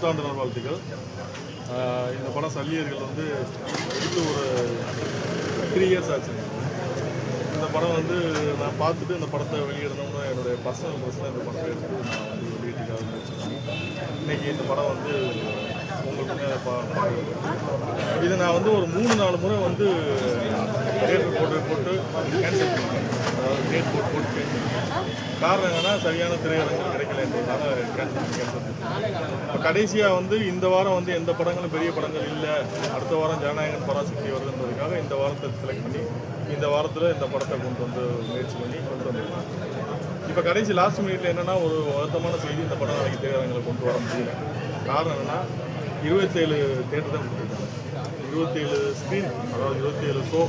புத்தாண்டு நல்வாழ்த்துக்கள். இந்த படம் சல்லியர்கள் வந்து எடுத்து ஒரு த்ரீ இயர்ஸ் ஆச்சு. இந்த படம் வந்து நான் பார்த்துட்டு இந்த படத்தை வெளியிடணும்னு என்னுடைய பர்சனல் பர்சனல் இந்த படத்தை எடுத்து நான் வந்து வெளியிட்டுக்காக இன்னைக்கு இந்த படம் வந்து உங்களுக்கு இதை நான் வந்து ஒரு மூணு நாலு முறை வந்து டேட் போட்டு போட்டு கேன்சல் பண்ணுவேன் அதாவது டேட் போட்டு போட்டு கேன்சல் காரணம் என்னன்னா சரியான திரையரங்கு கிடைக்கலன்றதுனால கேன்சல் கேன்சல் இப்போ கடைசியாக வந்து இந்த வாரம் வந்து எந்த படங்களும் பெரிய படங்கள் இல்லை. அடுத்த வாரம் ஜனநாயகன் பராசக்தி வருதுன்றதுக்காக இந்த வாரத்தை செலக்ட் பண்ணி இந்த வாரத்தில் இந்த படத்தை கொண்டு வந்து முயற்சி பண்ணி கொண்டு வந்துருக்காங்க. இப்போ கடைசி லாஸ்ட் மினிட்ல என்னன்னா ஒரு வருத்தமான செய்தி இந்த படம் நாளைக்கு திரையரங்களை கொண்டு வர முடியல. காரணம் என்னன்னா இருபத்தேழு தேட்டர் தான் கொடுத்துருக்காங்க. இருபத்தேழு ஸ்க்ரீன் அதாவது இருபத்தேழு ஷோ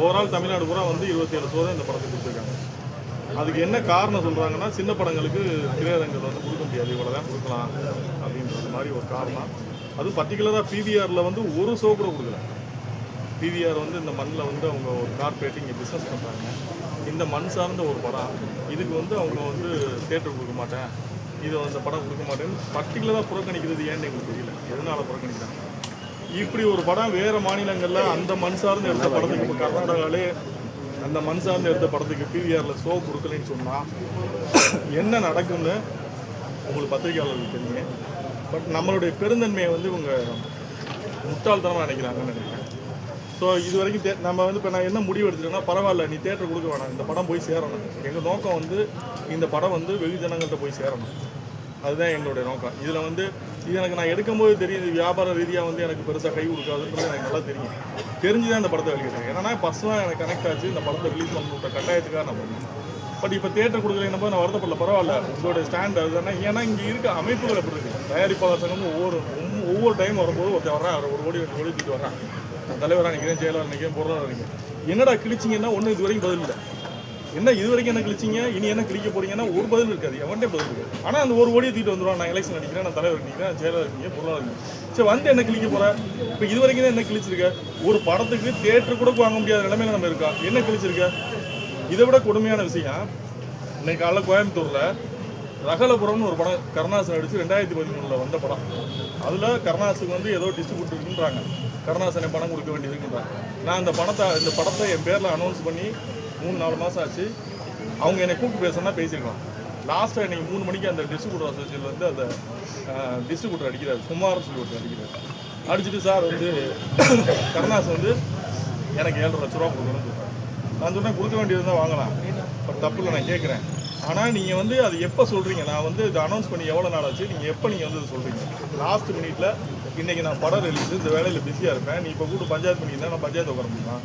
ஓவரால் தமிழ்நாடு பூரா வந்து இருபத்தேழு ஷோ தான் இந்த படத்துக்கு கொடுத்துருக்காங்க. அதுக்கு என்ன காரணம் சொல்கிறாங்கன்னா சின்ன படங்களுக்கு திரையரங்கில் வந்து கொடுக்க முடியாது இவ்வளோ தான் கொடுக்கலாம் அப்படின்றது மாதிரி ஒரு காரணம். அதுவும் பர்டிகுலராக பிவிஆரில் வந்து ஒரு ஷோ கூட கொடுக்கல. பிவிஆர் வந்து இந்த மண்ணில் வந்து அவங்க ஒரு கார்பரேட் இங்கே பிஸ்னஸ் பண்ணுறாங்க இந்த மண் சார்ந்த ஒரு படம். இதுக்கு வந்து அவங்க வந்து தேட்டர் கொடுக்க மாட்டேன். இதை அந்த படம் கொடுக்க மாட்டேன்னு பர்டிகுலராக புறக்கணிக்கிறது ஏன்னு எங்களுக்கு தெரியல. எதனால புறக்கணிக்கிறாங்க? இப்படி ஒரு படம் வேறு மாநிலங்களில் அந்த மண் சார்ந்து எடுத்த படத்துக்கு இப்போ கர்நாடகாலே அந்த மண் சார்ந்து எடுத்த படத்துக்கு பிவிஆரில் ஷோ கொடுக்கலன்னு சொன்னால் என்ன நடக்கும்னு உங்களுக்கு பத்திரிகையாளர்களுக்கு தெரியும். பட் நம்மளுடைய பெருந்தன்மையை வந்து இவங்க முட்டாள்தனமாக நினைக்கிறாங்கன்னு நினைக்கிறேன். ஸோ இது வரைக்கும் தே நம்ம வந்து இப்போ நான் என்ன முடிவு எடுத்துட்டேன்னா பரவாயில்ல நீ தேட்டர் கொடுக்க வேணாம். இந்த படம் போய் சேரணும். எங்கள் நோக்கம் வந்து இந்த படம் வந்து வெகு ஜனங்கள்கிட்ட போய் சேரணும். அதுதான் எங்களுடைய நோக்கம். இதில் வந்து இது எனக்கு நான் எடுக்கும்போது தெரியுது வியாபார ரீதியாக வந்து எனக்கு பெருசாக கை கொடுக்காதுன்றது எனக்கு நல்லா தெரியும் தெரிஞ்சு தான் இந்த படத்தை வெளியிட்டேன் ஏன்னா பர்சனலாக எனக்கு கனெக்ட் ஆச்சு இந்த படத்தை ரிலீஸ் பண்ணுற கட்டாயத்துக்காக நான் பண்ணேன் பட் இப்போ தேட்டர் கொடுக்கலைன்னு போது நான் வருத்தப்படல பரவாயில்ல உங்களோட ஸ்டாண்ட் அதுதானே ஏன்னா இங்கே இருக்க அமைப்புகள் எப்படி இருக்கு தயாரிப்பாளர் சங்கம் ஒவ்வொரு ஒவ்வொரு- டைம் வரும்போது ஒருத்தர் வர்றேன் ஒரு கோடி ரெண்டு கோடி தூக்கிட்டு வர்றேன் தலைவராக நிற்கிறேன் செயலாளர் நிற்கிறேன் பொருளாளர் நிற்கிறேன் என்னடா கிழிச்சிங்கன்னா ஒன்றும் இது வரைக்கும் பதில் இல்லை என்ன இது வரைக்கும் என்ன கிழிச்சிங்க? இனி என்ன கிழிக்க போறீங்கன்னா ஒரு பதில் இருக்காது. எவன்டே பதில் இருக்காது. ஆனால் அந்த ஒரு ஓடியை தூக்கிட்டு வந்துடுவான் நான் எலெக்ஷன் அடிக்கிறேன் நான் தலைவர் நிற்கிறேன் செயலாளர் நிற்கிறேன் பொருளாளர் நிற்கிறேன் சரி வந்து என்ன கிழிக்க போற? இப்போ இது வரைக்கும் தான் என்ன கிழிச்சிருக்க? ஒரு படத்துக்கு தேட்டர் கூட வாங்க முடியாத நிலைமையில நம்ம இருக்கா? என்ன கிழிச்சிருக்க? இதை விட கொடுமையான விஷயம் இன்னைக்கு காலைல கோயம்புத்தூர்ல ரகலபுரம்னு ஒரு படம் கருணாசன் நடிச்சு ரெண்டாயிரத்தி பதிமூணுல வந்த படம். அதுல கருணாசுக்கு வந்து ஏதோ டிஸ்ட்ரிபியூட் இருக்குன்றாங்க. கருணாசனை பணம் கொடுக்க வேண்டியதுன்றாங்க நான் அந்த பணத்தை இந்த படத்தை என் பேர்ல அனௌன்ஸ் பண்ணி மூணு நாலு மாதம் ஆச்சு. அவங்க என்னை கூப்பிட்டு பேசணும்னா பேசியிருக்கலாம் லாஸ்ட்டாக இன்னைக்கு மூணு மணிக்கு அந்த டிஸ்ட்ரிபியூட்டர் அசோசியேஷன் வந்து அந்த டிஸ்ட்ரிபியூட்டர் அடிக்கிறார். குமார் சொல்லி ஒருத்தர் அடிக்கிறார். அடிச்சுட்டு சார் வந்து கருணாஸ் வந்து எனக்கு ஏழரை லட்ச ரூபா கொடுக்கணும்னு சொல்கிறேன் நான் சொன்னேன் கொடுக்க வேண்டியது தான் வாங்கலாம். பட் தப்பு இல்லை நான் கேட்குறேன். ஆனால் நீங்கள் வந்து அது எப்போ சொல்கிறீங்க நான் வந்து இதை அனௌன்ஸ் பண்ணி எவ்வளோ நாள் ஆச்சு? நீங்கள் எப்போ நீங்கள் வந்து சொல்கிறீங்க லாஸ்ட் மினிட்ல இன்றைக்கி நான் படம் ரிலீஸ் இந்த வேலையில் பிஸியாக இருப்பேன். நீ இப்போ கூட பஞ்சாயத்து பண்ணியிருந்தா நான் பஞ்சாயத்து உட்கார முடியுமா?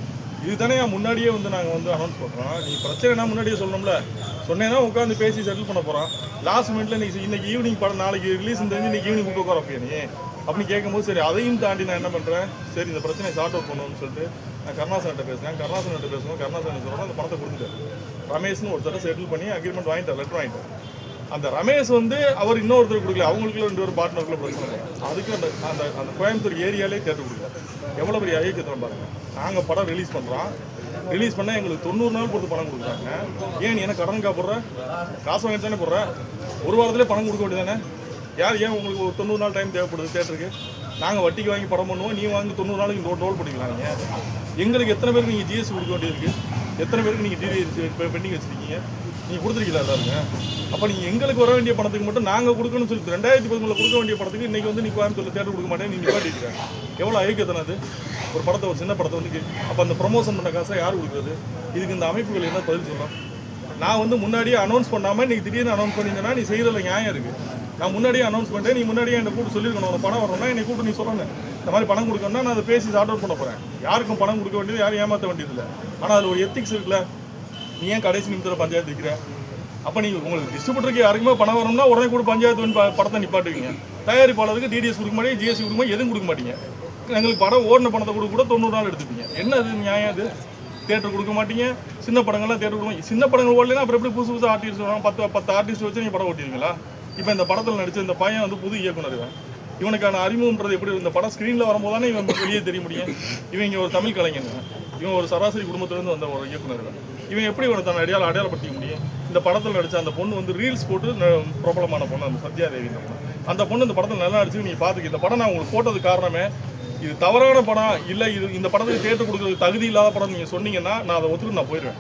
இது தானே முன்னாடியே வந்து நாங்கள் வந்து அனௌன்ஸ் பண்ணுறோம் நீ பிரச்சனைனா முன்னாடியே சொல்லணும்ல? சொன்னேன்னா உட்காந்து பேசி செட்டில் பண்ண போகிறோம் லாஸ்ட் மினிட்ல நீ இன்னைக்கு ஈவினிங் படம் நாளைக்கு ரிலீஸ் தெரிஞ்சு இன்னைக்கு ஈவினிங் கூப்பிட்டு உட்கார அப்படியே நீ? அப்படின்னு கேட்கும்போது சரி அதையும் தாண்டி நான் என்ன பண்ணுறேன் சரி இந்த பிரச்சனையை சார்ட் அவுட் பண்ணணும்னு சொல்லிட்டு நான் கருணாசன்கிட்ட பேசுகிறேன் கருணாசன்கிட்ட பேசுவோம் கருணாசன் சொல்கிறோம் அந்த பணத்தை கொடுத்துட்டேன். ரமேஷ்னு ஒருத்தர் செட்டில் பண்ணி அக்ரிமெண்ட் வாங்கிட்டேன் லெட்டர் வாங்கிட்டேன். அந்த ரமேஷ் வந்து அவர் இன்னொருத்தர் கொடுக்கல. அவங்களுக்குள்ள ரெண்டு பேரும் பார்ட்னருக்குள்ள பிரச்சனை அதுக்கு அந்த அந்த அந்த கோயம்புத்தூர் ஏரியாலே தேட்டர் கொடுக்கல. எவ்வளோ பெரிய ஐக்கியத்தனம் பாருங்கள் நாங்கள் படம் ரிலீஸ் பண்ணுறோம் ரிலீஸ் பண்ணால் எங்களுக்கு தொண்ணூறு நாள் கொடுத்து பணம் கொடுக்குறாங்க. ஏன் நீ என்ன கடன் போடுற காசு வாங்கிட்டு தானே போடுற? ஒரு வாரத்திலே பணம் கொடுக்க வேண்டியதானே யார் ஏன் உங்களுக்கு ஒரு தொண்ணூறு நாள் டைம் தேவைப்படுது தேட்டருக்கு நாங்கள் வட்டிக்கு வாங்கி படம் பண்ணுவோம். நீ வாங்கி தொண்ணூறு நாளைக்கு டோல் டோல் பண்ணிக்கலாங்க நீங்கள் எங்களுக்கு எத்தனை பேருக்கு நீங்கள் ஜிஎஸ்டி கொடுக்க வேண்டியது இருக்குது எத்தனை பேருக்கு நீங்கள் டிடிஎஸ் பெண்டிங் வச்சுருக்கீங்க? நீங்கள் கொடுத்துருக்கீங்களா எல்லாருங்க அப்போ நீங்கள் எங்களுக்கு வர வேண்டிய பணத்துக்கு மட்டும் நாங்கள் கொடுக்கணும்னு சொல்லி ரெண்டாயிரத்தி பதிமூணில் கொடுக்க வேண்டிய படத்துக்கு இன்றைக்கி வந்து நீ கோயம்புத்தூரில் தேட்டர் கொடுக்க மாட்டேன் நீங்கள் நிப்பாட்டிருக்காங்க எவ்வளோ ஐக்கியத்தனை அது? ஒரு படத்தை ஒரு சின்ன படத்தை வந்து அப்போ அந்த ப்ரொமோஷன் பண்ண காசை யார் கொடுக்குறது? இதுக்கு இந்த அமைப்புகள் என்ன பதில் சொல்லலாம்? நான் வந்து முன்னாடியே அனௌன்ஸ் பண்ணாமல் இன்னைக்கு திடீர்னு அனௌன்ஸ் பண்ணியிருந்தேன்னா நீ செய்கிறதுல நியாயம் இருக்குது நான் முன்னாடியே அனௌன்ஸ் பண்ணிட்டேன் நீ முன்னாடியே என்னை கூப்பிட்டு சொல்லியிருக்கணும். உனக்கு பணம் வரணும்னா என்னை கூப்பிட்டு நீ சொல்லணும். இந்த மாதிரி பணம் கொடுக்கணும்னா நான் அதை பேசி சார்ட் அவுட் பண்ண போகிறேன் யாருக்கும் பணம் கொடுக்க வேண்டியது யாரும் ஏமாற்ற வேண்டியதில்லை ஆனால் அதில் ஒரு எத்திக்ஸ் இருக்குல்ல. நீ ஏன் கடைசி நிமிஷத்தில் பஞ்சாயத்து வைக்கிற? அப்போ நீங்கள் உங்களுக்கு டிஸ்ட்ரிபியூட்டருக்கு யாருக்குமே பணம் வரணும்னா உடனே கூட பஞ்சாயத்து ப- படத்தை நிப்பாட்டுவீங்க. தயாரிப்பாளருக்கு டிடிஎஸ் கொடுக்க மாட்டீங்க ஜிஎஸ்டி கொடுக்க மாட்டீங்க எதுவும் கொடுக்க மாட்டீங்க. எங்களுக்கு படம் ஓடின பணத்தை கூட கூட தொண்ணூறு நாள் எடுத்துப்பீங்க. என்ன அது நியாயம் அது? தேட்டர் கொடுக்க மாட்டீங்க சின்ன படங்கள்லாம் தேட்டர் கொடுக்க சின்ன படங்கள் ஓடலைன்னா அப்புறம் எப்படி புதுசு புதுசு ஆர்டிஸ்ட் வரும் பத்து பத்து ஆர்டிஸ்ட் வச்சு நீங்கள் படம் ஓட்டிருங்களா இப்போ இந்த படத்தில் நடிச்ச இந்த பையன் வந்து புது இயக்குனர் இவன். இவனுக்கான அறிமுகம்ன்றது எப்படி இந்த படம் ஸ்க்ரீனில் வரும்போது தானே இவன் வெளியே தெரிய முடியும். இவன் இங்கே ஒரு தமிழ் கலைஞன் இவன். ஒரு சராசரி குடும்பத்திலேருந்து வந்த ஒரு இயக்குனர் இவன். எப்படி இவனை தன் அடையாள அடையாளப்படுத்திக்க முடியும்? இந்த படத்தில் நடித்த அந்த பொண்ணு வந்து ரீல்ஸ் போட்டு ந- பிரபலமான பொண்ணு அந்த சத்யாதேவி இந்த பொண்ணு. அந்த பொண்ணு இந்த படத்தில் நல்லா நடிச்சு நீங்கள் பார்த்துக்க இந்த படம் நான் உங்களுக்கு போட்டது காரணமே இது தவறான படம் இல்லை இது இந்த படத்துக்கு தேட்டர் கொடுக்குறது தகுதி இல்லாத படம் நீங்கள் சொன்னீங்கன்னா நான் அதை ஒத்துட்டு நான் போயிடுவேன்.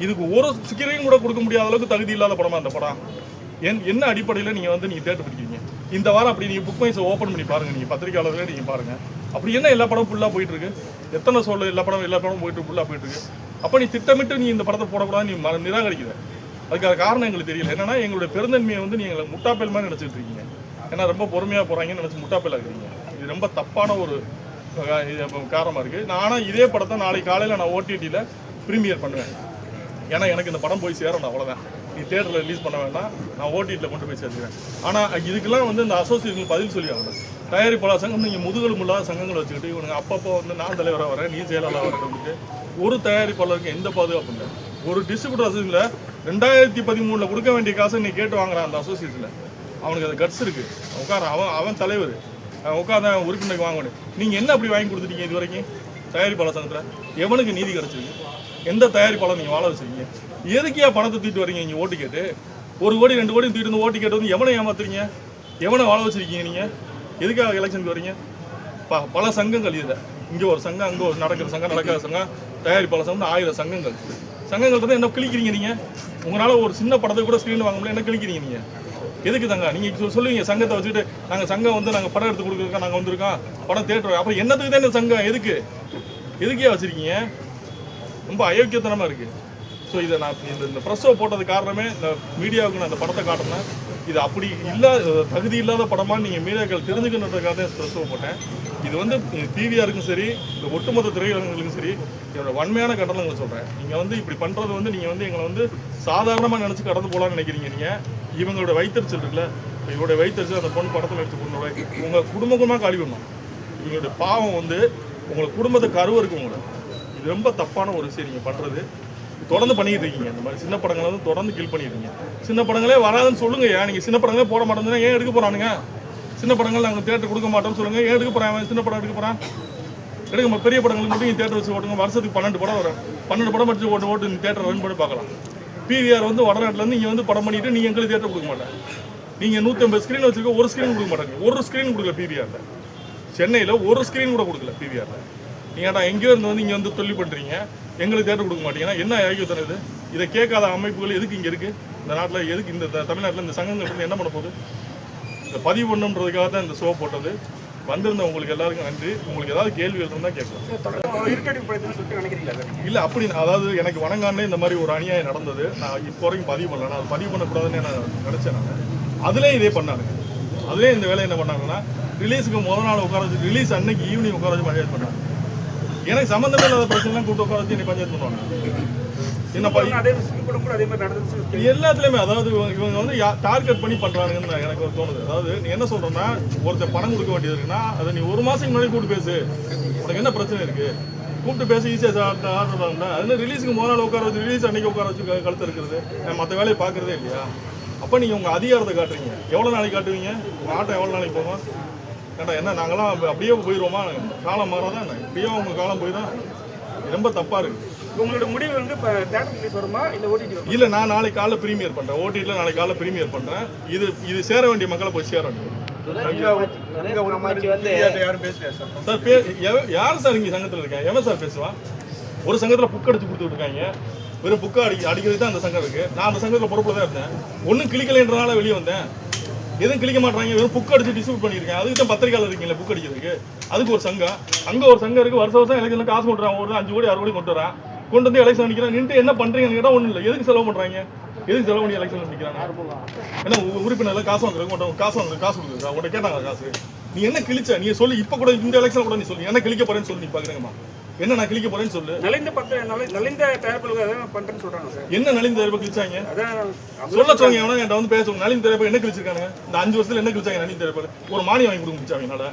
இதுக்கு ஒரு சிக்கரையும் கூட கொடுக்க முடியாத அளவுக்கு தகுதி இல்லாத படமா அந்த படம்? என் என்ன அடிப்படையில் நீங்கள் வந்து நீங்கள் தேட்டர் பிடிக்கிறீங்க? இந்த வாரம் அப்படி நீங்கள் புக் மைஸை ஓப்பன் பண்ணி பாருங்கள் நீங்கள் பத்திரிக்கையாளர்களே நீங்கள் பாருங்கள் அப்படி என்ன எல்லா படம் ஃபுல்லாக போயிட்டுருக்கு எத்தனை சொல்ல எல்லா படம் எல்லா படமும் போயிட்டு ஃபுல்லாக போயிட்டுருக்கு அப்போ நீ திட்டமிட்டு நீ இந்த படத்தை போடக்கூடாதுன்னு நீ நிராகரிக்கிற. அதுக்கான காரணம் எங்களுக்கு தெரியல. என்னன்னா எங்களுடைய பெருந்தன்மையை வந்து நீங்கள் முட்டாப்பேல் மாதிரி நினச்சிட்டு இருக்கீங்க. ஏன்னா ரொம்ப பொறுமையாக போகிறாங்கன்னு நினச்சி முட்டாப்பேல் இருக்கிறீங்க இது ரொம்ப தப்பான ஒரு இது காரணமாக இருக்குது நான் ஆனால் இதே படத்தை நாளைக்கு காலையில் நான் ஓடிடியில் ப்ரீமியர் பண்ணுவேன். ஏன்னா எனக்கு இந்த படம் போய் சேரணும் அவ்வளோதான் நீ தேட்டரில் ரிலீஸ் பண்ண வேண்டாம். நான் ஓடிடியில் கொண்டு போய் சேர்த்துக்கிறேன். ஆனால் இதுக்கெல்லாம் வந்து இந்த அசோசியேஷன் பதில் சொல்லி ஆகணும் தயாரிப்பாளர் சங்கம் நீங்கள் முதுகெலும்பு இல்லாத சங்கங்களை வச்சுக்கிட்டு இவனுங்க அப்பப்போ வந்து நான் தலைவராக வரேன் நீ செயலாளராக வரேன் ஒரு தயாரிப்பாளருக்கு எந்த பாதுகாப்பும் இல்லை. ஒரு டிஸ்ட்ரிபியூட்டர் அசோசியேஷனில் ரெண்டாயிரத்தி பதிமூணில் கொடுக்க வேண்டிய காசை நீ கேட்டு வாங்குறான் அந்த அசோசியேஷனில் அவனுக்கு அது கட்ஸ் இருக்குது உட்கார அவன் அவன் தலைவர். உட்காந்து உறுப்பினருக்கு வாங்கணும். நீங்கள் என்ன அப்படி வாங்கி கொடுத்துட்டீங்க இது வரைக்கும் தயாரிப்பாளர் சங்கத்தில் எவனுக்கு நீதி கிடைச்சிருக்கு? எந்த தயாரிப்பாளர் நீங்கள் வாழ வச்சுருக்கீங்க? எதுக்கியா பணத்தை தூக்கிட்டு வரீங்க நீங்கள் ஓட்டு கேட்டு? ஒரு கோடி ரெண்டு கோடி தூக்கிட்டு வந்து ஓட்டு கேட்டு வந்து எவனை ஏமாத்துறீங்க? எவனை வாழ வச்சிருக்கீங்க நீங்கள் எதுக்காக எலெக்ஷனுக்கு வரீங்க? ப பல சங்கங்கள் இதில். இங்கே ஒரு சங்கம் அங்கே ஒரு நடக்கிற சங்கம் நடக்காத சங்கம் தயாரிப்பாளர் சங்கம் ஆயிரம் சங்கங்கள். சங்கங்கள் தான் என்ன கிழிக்கிறீங்க நீங்கள் உங்களால் ஒரு சின்ன படத்தை கூட ஸ்க்ரீன் வாங்க முடியல என்ன கிழிக்கிறீங்க நீங்கள் எதுக்கு தங்க? நீங்கள் சொல்லுவீங்க சங்கத்தை வச்சுட்டு நாங்கள் சங்கம் வந்து நாங்கள் படம் எடுத்து கொடுக்குறோம் நாங்கள் வந்திருக்கோம் படம் தேட்டர் அப்புறம் என்னத்துக்கு தான் இந்த சங்கம்? எதுக்கு? எதுக்கே வச்சுருக்கீங்க? ரொம்ப அயோக்கியத்தனமாக இருக்குது ஸோ இதை நான் இந்த இந்த ப்ரெஸ்ஸோ போட்டது காரணமே இந்த மீடியாவுக்கு நான் அந்த படத்தை காட்டினேன். இது அப்படி இல்லாத தகுதி இல்லாத படமாக நீங்கள் மீடியாக்கள் தெரிஞ்சுக்கணுன்றதுக்காக தான் ப்ரெஸ்ஸோ போட்டேன். இது வந்து பிவிஆருக்கும் சரி இந்த ஒட்டுமொத்த திரையரங்குகளுக்கும் சரி என்னோட வன்மையான கண்டனங்களை சொல்கிறேன் நீங்கள் வந்து இப்படி பண்ணுறது வந்து நீங்கள் வந்து எங்களை வந்து சாதாரணமாக நினச்சி கடந்து போகலான்னு நினைக்கிறீங்க நீங்கள் இவங்களோட வைத்தறிச்சல் இருக்குல்ல இப்போ இவங்களுடைய வைத்தறிச்சல் அந்த பொண்ணு படத்தில் எடுத்து பொண்ணோட உங்கள் குடும்ப குடும்பமாக காலி பண்ணும் இவங்களுடைய பாவம் வந்து உங்களை குடும்பத்தை கருவ இருக்கு உங்களை. இது ரொம்ப தப்பான ஒரு விஷயம் நீங்கள் பண்ணுறது தொடர்ந்து பண்ணிட்டு இருக்கீங்க இந்த மாதிரி சின்ன படங்களை வந்து தொடர்ந்து கில் பண்ணிருக்கீங்க சின்ன படங்களே வராதுன்னு சொல்லுங்க. ஏன் நீங்கள் சின்ன படங்களே போட மாட்டேங்குதுன்னா ஏன் எடுக்க போறானுங்க? சின்ன படங்கள் நாங்கள் தேட்டர் கொடுக்க மாட்டோம்னு சொல்லுங்க. ஏன் எடுக்க போறான் சின்ன படம் எடுக்க போறான்? எடுக்க பெரிய படங்களுக்கு மட்டும் நீங்கள் தேட்டர் வச்சு ஓட்டுங்க. வருஷத்துக்கு பன்னெண்டு படம் வரும். பன்னெண்டு படம் படிச்சு ஓட்டு ஓட்டு நீங்கள் தேட்டர் ரன் பண்ணி பார்க்கலாம். பிவிஆர் வந்து வடநாட்டிலேருந்து இங்கே வந்து படம் பண்ணிட்டு நீங்கள் எங்களுக்கு தேட்டர் கொடுக்க மாட்டேன் நீங்கள் நூற்றம்பது ஸ்க்ரீன் வச்சுருக்க ஒரு ஸ்க்ரீன் கொடுக்க மாட்டாங்க. ஒரு ஸ்க்ரீன் கொடுக்கல பிவிஆரில் சென்னையில் ஒரு ஸ்க்ரீன் கூட கொடுக்கல பிவிஆரில் நீங்கள் எங்கேயோ இருந்து வந்து இங்கே வந்து தொல்லி பண்ணுறீங்க எங்களுக்கு தேட்டர் கொடுக்க மாட்டீங்கன்னா என்ன ஐக்கியத்தனம் இது இதை கேட்காத அமைப்புகள் எதுக்கு இங்கே இருக்குது இந்த நாட்டில் எதுக்கு இந்த தமிழ்நாட்டில் இந்த சங்கங்கள் என்ன பண்ண போகுது? இந்த பதிவு பண்ணுன்றதுக்காக தான் இந்த ஷோ போட்டது. வந்திருந்த உங்களுக்கு எல்லாருக்கும் நன்றி. உங்களுக்கு ஏதாவது கேள்விகள் இருந்தால் கேட்கலாம். இல்லை அப்படி நான் அதாவது எனக்கு வணங்கானே இந்த மாதிரி ஒரு அநியாயம் நடந்தது. நான் இப்போ வரைக்கும் பதிவு பண்ணல. நான் அது பதிவு பண்ணக்கூடாதுன்னு நான் நினச்சேன் நான். அதுலேயும் இதே பண்ணாங்க அதுலேயும் இந்த வேலை என்ன பண்ணாங்கன்னா ரிலீஸுக்கு முதல் நாள் உட்கார வச்சு ரிலீஸ் அன்னைக்கு ஈவினிங் உட்கார வச்சு பஞ்சாயத்து பண்ணாங்க. எனக்கு சம்மந்தமே இல்லாத பிரச்சனைலாம் கூட்டு வச்சு என்னை பஞ்சாயத்து பண்ணுவாங்க. எல்லாத்துலயுமே அதாவது இவங்க வந்து டார்கெட் பண்ணி பண்றாங்கன்னு எனக்கு ஒரு தோணுது. அதாவது நீ என்ன சொல்றேன்னா ஒருத்தர் பணம் கொடுக்க வேண்டியது இருக்குன்னா அதை நீ ஒரு மாசம் முன்னாடி கூப்பிட்டு பேசு. உனக்கு என்ன பிரச்சனை இருக்கு? கூப்பிட்டு பேசி ஈஸியாக ஆர்டர் பண்ணல அது ரிலீஸுக்கு முதல் நாள் உட்கார வச்சு ரிலீஸ் அன்னைக்கு உட்கார வச்சு கழுத்து இருக்கிறது. மற்ற வேலையை பார்க்கறதே இல்லையா? அப்போ நீங்கள் உங்கள் அதிகாரத்தை காட்டுறீங்க. எவ்வளோ நாளைக்கு காட்டுவீங்க? ஆட்டம் எவ்வளோ நாளைக்கு போகும்? ஏன்டா என்ன நாங்களாம் அப்ப- அப்படியே போயிடுவோமா காலம் மாறாதான் என்ன? இப்படியே உங்கள் காலம் இது ரொம்ப தப்பாக இருக்குது உங்களோட முடிவு வந்து இப்போ தேட்டர் ரிலீஸ் வருமா? இல்லை ஓடிடி வருமா? இல்ல நான் நாளைக்கு காலைல பிரீமியர் பண்றேன். ஓடிடியில் நாளைக்கு காலைல பிரீமியர் பண்றேன். இது இது சேர வேண்டிய மக்களை போய் சேர வேண்டும் சார்? பே யார் சார் இங்க சங்கத்துல இருக்கேன் எவன் சார் பேசுவான் ஒரு சங்கத்துல புக் அடிச்சு கொடுத்துட்டு இருக்காங்க வெறும் புக்கை அடி அடிக்கிறது தான் அந்த சங்கம் இருக்கு. நான் அந்த சங்கத்துல பொறுப்புல தான் இருந்தேன். ஒன்றும் கிளிக்கலைன்றனால வெளியே வந்தேன். எதுவும் கிளிக்க மாட்டாங்க வெறும் புக் அடிச்சு டிஸ்ட்ரிபியூட் பண்ணியிருக்கேன். அதுக்கு தான் பத்திரிக்கையாளர் இருக்கீங்களா புக் அடிக்கிறதுக்கு? அதுக்கு ஒரு சங்கம். அங்கே ஒரு சங்கம் இருக்குது வருஷம் வருஷம் எலெக்ஷன் காசு கொண்டுறான் ஒரு அஞ்சு கோடி ஆறு கோடி கொண்டு வரான். கொண்டு வந்து எலெக்ஷன் நிற்கிறான் நின்று என்ன பண்ணுறீங்கன்னு கேட்டால் ஒன்றும் இல்லை. எதுக்கு செலவு பண்ணுறாங்க எதுக்கு செலவு பண்ணி எலெக்ஷன் நிற்கிறாங்க ஏன்னா உ- உறுப்பினர்ல காசு வாங்குறது காசு வாங்குறது காசு கொடுக்குறது உங்கள்கிட்ட கேட்டாங்க காசு? நீ என்ன கிழிச்ச? நீ சொல்லி இப்போ கூட இந்த எலெக்ஷன் கூட நீ சொல்லி. என்ன கிழிக்க போறேன்னு சொல்லி நீ பாக்குறேங்கம்மா. என்ன நான் கிழிக்க போறேன்னு சொல்லு. நலிந்த பத்து நலி- நலிந்த தயாரிப்புகளுக்கு அதான் பண்ணுறேன்னு சொல்கிறாங்க சார். என்ன நலிந்த தயாரிப்பு கிழிச்சாங்க? அதான் சொல்ல சொல்லுங்க எவனா என்கிட்ட வந்து பேசுவோம் நலிந்த தயாரிப்பு என்ன கிழிச்சிருக்காங்க இந்த அஞ்சு வருஷத்துல என்ன கிழிச்சாங்க நலிந்த தயாரிப்பு? ஒரு மானியம் வாங்கி கொடுக்க முடிச்சாங்க என்னால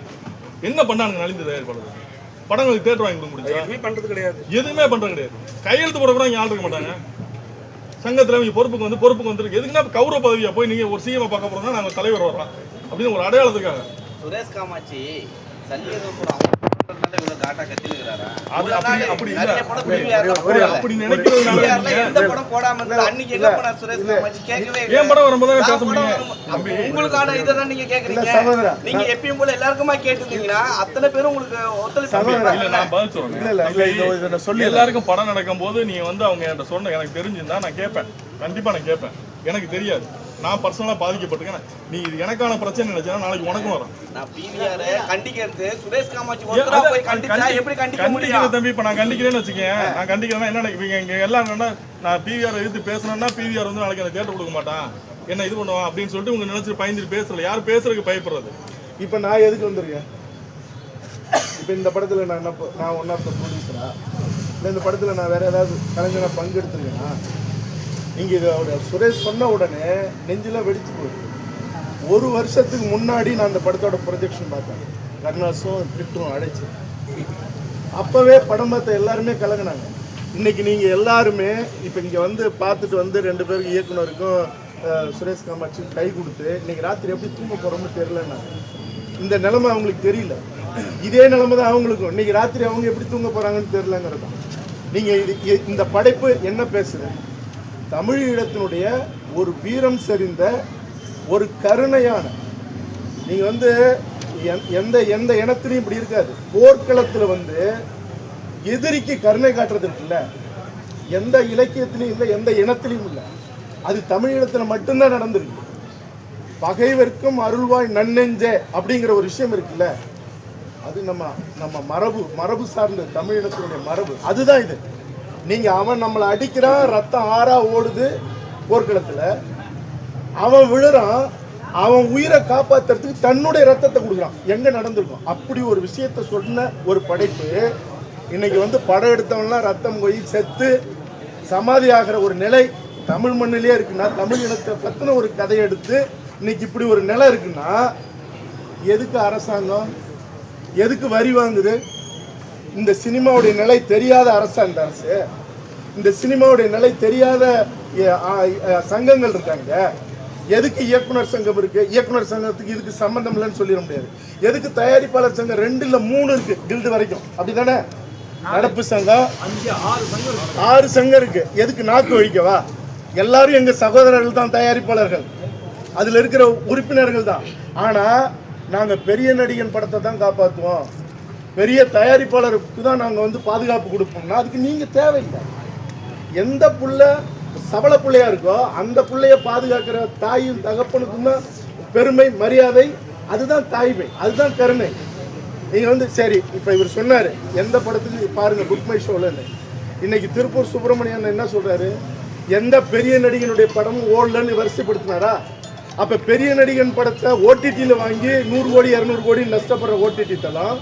என்ன பண்ணானுங்க நலிந்த தயாரிப்பாளர் படங்களுக்கு தேட்டர் வாங்கி கொடுக்க முடிச்சா எதுவுமே பண்ணுறது கிடையாது. எதுவுமே பண்றது கிடையாது. கையெழுத்து போட கூட இங்க ஆள் இருக்க மாட்டாங்க. சங்கத்துல இவங்க பொறுப்புக்கு வந்து பொறுப்புக்கு வந்துருக்கு எதுக்குன்னா கௌரவ பதவியா போய் நீங்க ஒரு சிஎம் பார்க்க போறோம்னா நாங்க தலைவர் வர்றோம். அப்படின்னு ஒரு அடையாளத்துக்காக. சுரேஷ் காமாட்சி சல்லியதுபுரம் அப்படி நிறைய படம் நினைக்கிறதுனால எந்த படம் போடாம இருந்தா அன்னைக்கு எங்க போனார் சுரேஷ் கேட்கவே. ஏன் படம் வரும்போது பேச முடியும்? உங்களுக்கான இதெல்லாம் நீங்க கேக்குறீங்க. நீங்க எப்பயும் போல எல்லாருக்குமா கேட்டிருந்தீங்கன்னா அத்தனை பேரும் உங்களுக்கு ஒத்துழைப்பு இல்ல நான் பதில் சொல்றேன். இல்ல, இல்ல, இல்ல, இதோ சொல்லி- எல்லாருக்கும் படம் நடக்கும்போது நீங்க வந்து அவங்க என்கிட்ட சொன்ன எனக்கு தெரிஞ்சிருந்தா நான் கேட்பேன். கண்டிப்பா நான் கேட்பேன். எனக்கு தெரியாது. நான் பர்சனலா பாதிக்கப்பட்டிருக்கேன். நீ இது எனக்கான பிரச்சனை நினைச்சா நாளைக்கு உனக்கும் வரும். நான் பிவிஆர் கண்டிக்கிறது சுரேஷ் காமாட்சி ஏன் ஒருத்தரா அத- போய் கண்டிச்சா கண்டி- எப்படி கண்டிக்க கண்டிக்கிற முடியும்? தம்பி இப்ப நான் கண்டிக்கிறேன்னு வச்சுக்கேன். நான் கண்டிக்கிறேன்னா என்ன இவங்க இங்க எல்லாம் என்னன்னா நான் பிவிஆர் எதிர்த்து பேசணும்னா பிவிஆர் வந்து நாளைக்கு எனக்கு தேட்டர் கொடுக்க மாட்டான். என்ன இது பண்ணுவான் அப்படின்னு சொல்லிட்டு உங்க நினைச்சு பயந்துட்டு பேசல. யார் பேசுறதுக்கு பயப்படுறது? இப்போ நான் எதுக்கு வந்திருக்கேன்? இப்போ இந்த படத்தில் நான் என்ன நான் ஒன் ஆஃப் த ப்ரொடியூசரா இல்லை இந்த படத்தில் நான் வேற ஏதாவது கலைஞராக பங்கெடுத்துருக்கேனா? நீங்கள் இதை சுரேஷ் சொன்ன உடனே நெஞ்சில் வெடிச்சு போகுது ஒரு வருஷத்துக்கு முன்னாடி நான் அந்த படத்தோட ப்ரொஜெக்ஷன் பார்த்தேன். கருணாசும் கிட்டும் அழைச்சி அப்போவே படம் பார்த்த எல்லாருமே கலங்கினாங்க. இன்னைக்கு நீங்கள் எல்லாருமே இப்போ இங்கே வந்து பார்த்துட்டு வந்து ரெண்டு பேருக்கு இயக்குனருக்கும் சுரேஷ் காமாட்சி கை கொடுத்து இன்னைக்கு ராத்திரி எப்படி தூங்க போகிறோம்னு தெரிலன்னா இந்த நிலமை அவங்களுக்கு தெரியல. இதே நிலமை தான் அவங்களுக்கும். இன்னைக்கு ராத்திரி அவங்க எப்படி தூங்க போகிறாங்கன்னு தெரிலங்கிறது தான் நீங்கள் இது இந்த படைப்பு என்ன பேசுது? தமிழீழத்தினுடைய ஒரு வீரம் செறிந்த ஒரு கருணையான நீங்கள் வந்து எந்த- எந்த எந்த இனத்திலையும் இப்படி இருக்காது. போர்க்களத்தில் வந்து எதிரிக்கு கருணை காட்டுறது இருக்குல்ல? எந்த இலக்கியத்திலையும் இல்லை எந்த இனத்திலையும் இல்லை. அது தமிழீழத்தில் மட்டும்தான் நடந்திருக்கு. பகைவர்க்கும் அருள்வாய் நன்னெஞ்சே அப்படிங்கிற ஒரு விஷயம் இருக்குல்ல? அது நம்ம நம்ம மரபு மரபு சார்ந்த தமிழினத்தினுடைய மரபு. அதுதான் இது. நீங்க அவன் நம்மளை அடிக்கிறான் ரத்தம் ஆறா ஓடுது போர்க்களத்துல. அவன் விழுறான் அவன் உயிரை காப்பாத்துறதுக்கு தன்னுடைய ரத்தத்தை கொடுக்குறான். எங்க நடந்திருக்கும்? அப்படி ஒரு விஷயத்த சொன்ன ஒரு படைப்பு இன்னைக்கு வந்து படம் எடுத்தவன்லாம் ரத்தம் போய் செத்து சமாதி ஆகிற ஒரு நிலை தமிழ் மண்ணிலே இருக்குன்னா தமிழ் இனத்தை பத்தின ஒரு கதையை எடுத்து இன்னைக்கு இப்படி ஒரு நிலை இருக்குன்னா எதுக்கு அரசாங்கம்? எதுக்கு வரி வாங்குது? இந்த சினிமாவுடைய நிலை தெரியாத அரசா இந்த அரசு? இந்த சினிமாவுடைய நிலை தெரியாத சங்கங்கள் இருக்காங்க. எதுக்கு இயக்குனர் சங்கம் இருக்கு? இயக்குனர் சங்கத்துக்கு இதுக்கு சம்பந்தம் இல்லைன்னு சொல்லிட முடியாது. எதுக்கு தயாரிப்பாளர் சங்கம் ரெண்டு இல்ல மூணு இருக்கு கில்டு வரைக்கும்? அப்படிதானே? நடப்பு சங்கம். ஆறு சங்கம் இருக்கு. எதுக்கு நாக்கு ஒழிக்கவா எல்லாரும் எங்க சகோதரர்கள் தான் தயாரிப்பாளர்கள். அதுல இருக்கிற உறுப்பினர்கள் தான். ஆனா நாங்க பெரிய நடிகன் படத்தை தான் காப்பாத்துவோம். பெரிய தயாரிப்பாளருக்கு தான் நாங்கள் வந்து பாதுகாப்பு கொடுப்போம்னா அதுக்கு நீங்கள் தேவையில்லை. எந்த பிள்ளை சபல பிள்ளையாக இருக்கோ அந்த பிள்ளைய பாதுகாக்கிற தாயும் தகப்பனுக்கும் தான் பெருமை மரியாதை அதுதான் தாய்மை அதுதான் கருணை. நீங்கள் வந்து சரி இப்போ இவர் சொன்னார் எந்த படத்துக்கு பாருங்கள் புக் மை ஷோலன்னு இன்னைக்கு திருப்பூர் சுப்பிரமணியன் என்ன சொல்கிறாரு எந்த பெரிய நடிகனுடைய படமும் ஓடலன்னு வரிசைப்படுத்தினாரா? அப்போ பெரிய நடிகன் படத்தை ஓடிடியில் வாங்கி நூறு கோடி இரநூறு கோடி நஷ்டப்படுற ஓடிடி தலாம்